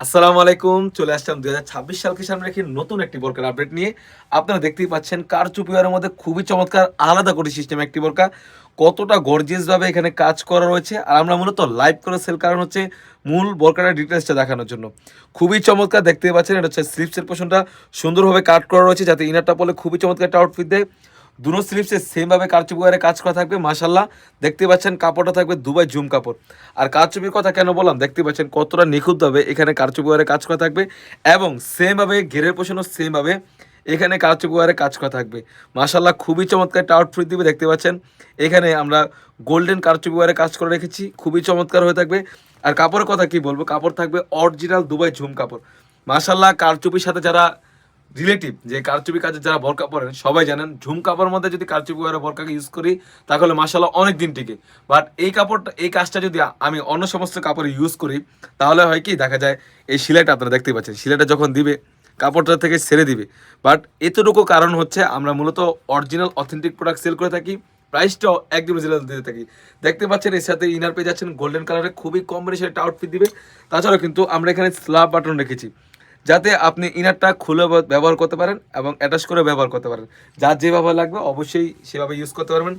আসসালামু আলাইকুম, চলে আসলাম দুই সালকে সামনে রেখে নতুন একটি বোরকার আপডেট নিয়ে। আপনারা দেখতেই পাচ্ছেন কার চুপিওয়ারের মধ্যে খুবই চমৎকার, আলাদা করে সিস্টেম একটি বোরকা। কতটা গর্জিয়াস ভাবে এখানে কাজ করা রয়েছে, আর আমরা মূলত লাইভ করে সেল কারণ হচ্ছে মূল বোরকাটার ডিটেলসটা দেখানোর জন্য। খুবই চমৎকার, দেখতেই পাচ্ছেন, এটা হচ্ছে স্লিপসের পোষণটা সুন্দরভাবে কাট করা রয়েছে যাতে ইনারটা পলে খুবই চমৎকার একটা আউটফিট দেয়। দুনো স্লিপসে সেমভাবে কারচুপিওয়ারে কাজ করা থাকবে মাশাল্লাহ দেখতে পাচ্ছেন কাপড়টা থাকবে দুবাই জুম কাপড়। আর কারচুপির কথা কেন বললাম? দেখতে পাচ্ছেন কতটা নিখুঁতভাবে এখানে কারচুপিওয়ারে কাজ করা থাকবে এবং সেমভাবে ঘেরের পোষণও সেমভাবে এখানে কারচুপিওয়ারে কাজ করা থাকবে। মাশাল্লাহ খুবই চমৎকার একটা আউটফিট দিবে, দেখতে পাচ্ছেন। এখানে আমরা গোল্ডেন কারচুপিওয়ারে কাজ করে রেখেছি, খুবই চমৎকার হয়ে থাকবে। আর কাপড়ের কথা কি বলব? কাপড় থাকবে অরিজিনাল দুবাই ঝুম কাপড়। মাশাল্লাহ কারচুপির সাথে যারা রিলেটিভ, যে কারচুপি কাজে যারা বরকা পরেন, সবাই জানেন, ঝুম কাপড়ের মধ্যে যদি কারচুপি ওয়ারে বরকাকে ইউজ করি, তাহলে মাসাল্লাহ অনেক দিন টিকে। বাট এই কাপড়টা, এই কাজটা যদি আমি অন্য সমস্ত কাপড়ে ইউজ করি, তাহলে হয় কি, দেখা যায় এই সেলাইটা আপনারা দেখতে পাচ্ছেন। সেলাইটা যখন দিবে, কাপড়টা থেকে ছেড়ে দিবে। বাট এতটুকু কারণ হচ্ছে, আমরা মূলত অরিজিনাল অথেন্টিক প্রোডাক্ট সেল করে থাকি প্রাইসটাও একদম রিজনেবল দিতে থাকি। দেখতে পাচ্ছেন, এর সাথে ইনার পেয়ে যাচ্ছেন গোল্ডেন কালারে খুবই কম্বিনেশন একটা আউটফিট দিবে। তাছাড়াও কিন্তু আমরা এখানে স্ল্যাব বাটন রেখেছি। যাতে আপনি ইনারটা খুলে ব্যবহার করতে পারেন এবং অ্যাটাচ করে ব্যবহার করতে পারেন। যার যেভাবে লাগবে অবশ্যই সেভাবে ইউজ করতে পারবেন।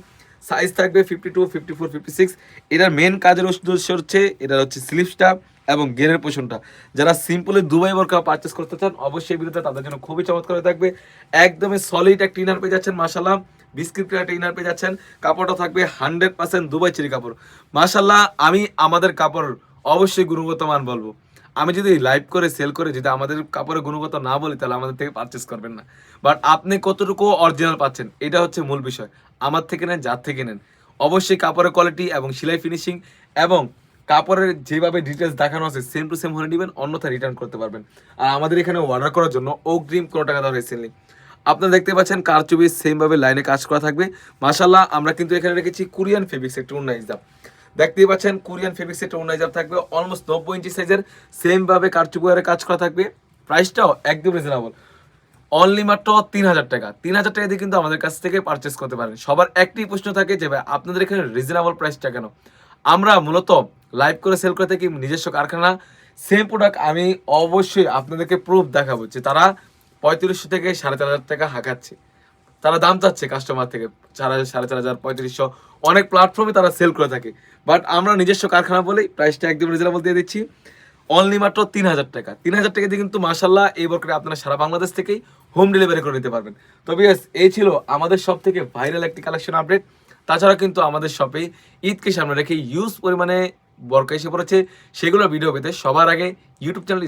সাইজ থাকবে fifty two fifty four fifty six এটার মেন কাজের উদ্দেশ্য হচ্ছে এটা হচ্ছে স্লিপসটা এবং গেরের পোষণটা যারা সিম্পলি দুবাই বরকা পারচেস করতে চান, অবশ্যই বিরুদ্ধে তাদের জন্য খুবই চমৎকার থাকবে। একদমই সলিড একটা ইনার পেয়ে যাচ্ছেন মাসাল্লাহ বিস্কিট একটা ইনার পেয়ে যাচ্ছেন। কাপড়টা থাকবে হান্ড্রেড পার্সেন্ট দুবাই চিরি কাপড়। মাসাল্লাহ আমি আমাদের কাপড় অবশ্যই গুণগত মান বলব। আমি যদি লাইভ করে সেল করে যদি আমাদের কাপড়ের গুণগত না বলি, তাহলে আমাদের থেকে পারচেস করবেন না। বাট আপনি কতটুকু অরিজিনাল পাচ্ছেন, এটা হচ্ছে মূল বিষয়। আমার থেকে নেন, যার থেকে নেন। অবশ্যই কাপড়ের কোয়ালিটি এবং সেলাই ফিনিশিং এবং কাপড়ের যেভাবে ডিটেলস দেখানো আছে সেম টু সেম হলে নেবেন অন্যথা রিটার্ন করতে পারবেন। আর আমাদের এখানে অর্ডার করার জন্য অগ্রিম কোনো টাকা দেওয়ার হয়েছে আপনারা দেখতে পাচ্ছেন কারচুপি সেমভাবে লাইনে কাজ করা থাকবে। মাশাল্লাহ আমরা কিন্তু এখানে রেখেছি কোরিয়ান ফেব্রিক্স একটু উন্নাইশ দাম দেখতেই পাচ্ছেন কোরিয়ান ফেব্রিক্স একটা উন্নাইজার থাকবে অলমোস্ট নব্বই ইঞ্চি সাইজের সেম ভাবে কারচুপিয়ারে কাজ করা থাকবে। প্রাইসটাও একদম রিজনেবল অনলি মাত্র তিন হাজার টাকা। তিন হাজার টাকা দিয়ে কিন্তু আমাদের কাছ থেকে পারচেস করতে পারেন। সবার একটি প্রশ্ন থাকে যে, ভাই, আপনাদের এখানে রিজনেবল প্রাইসটা কেন? আমরা মূলত লাইভ করে সেল করে থাকি নিজস্ব কারখানা। সেম প্রোডাক্ট আমি অবশ্যই আপনাদেরকে প্রুফ দেখাবো যে তারা পঁয়ত্রিশশো থেকে সাড়ে চার হাজার টাকা হাঁকাচ্ছে। তারা দাম চাচ্ছে কাস্টমার থেকে। চার হাজার, সাড়ে চার হাজার, পঁয়ত্রিশশো। অনেক প্ল্যাটফর্মে তারা সেল করে থাকে। বাট আমরা নিজস্ব কারখানা বলেই প্রাইসটা একদম রিজনেবল দিয়ে দিচ্ছি। অনলি মাত্র তিন হাজার টাকা। তিন হাজার টাকা দিয়ে কিন্তু মাসাল্লাহ এই বরকারে আপনারা সারা বাংলাদেশ থেকেই হোম ডেলিভারি করে নিতে পারবেন। তবে এই ছিল আমাদের সব থেকে ভাইরাল একটি কালেকশন আপডেট তাছাড়া কিন্তু আমাদের শপে ঈদকে সামনে রেখে ইউজ পরিমাণে বরকা এসে পড়েছে। সেগুলো ভিডিও পেতে সবার আগে ইউটিউব চ্যানেল